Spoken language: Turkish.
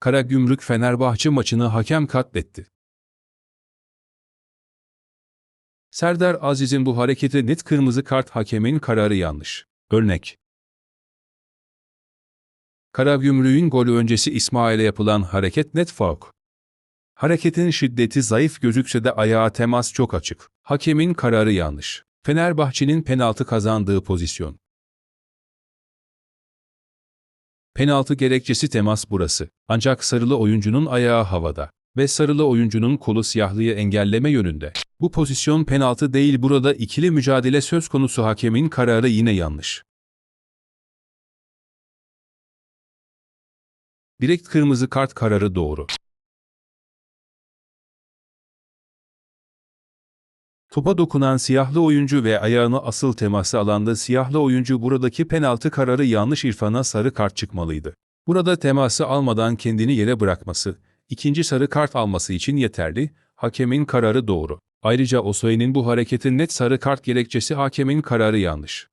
Karagümrük Fenerbahçe maçını hakem katletti. Serdar Aziz'in bu hareketi net kırmızı kart hakemin kararı yanlış. Örnek. Karagümrük'ün golü öncesi İsmail'e yapılan hareket net faul. Hareketin şiddeti zayıf gözükse de ayağa temas çok açık. Hakemin kararı yanlış. Fenerbahçe'nin penaltı kazandığı pozisyon. Penaltı gerekçesi temas burası. Ancak sarılı oyuncunun ayağı havada ve sarılı oyuncunun kolu siyahlıyı engelleme yönünde. Bu pozisyon penaltı değil burada ikili mücadele söz konusu hakemin kararı yine yanlış. Direkt kırmızı kart kararı doğru. Topa dokunan siyahlı oyuncu ve ayağını asıl teması alanda siyahlı oyuncu buradaki penaltı kararı yanlış İrfan'a sarı kart çıkmalıydı. Burada teması almadan kendini yere bırakması, ikinci sarı kart alması için yeterli, hakemin kararı doğru. Ayrıca Osayi'nin bu hareketin net sarı kart gerekçesi hakemin kararı yanlış.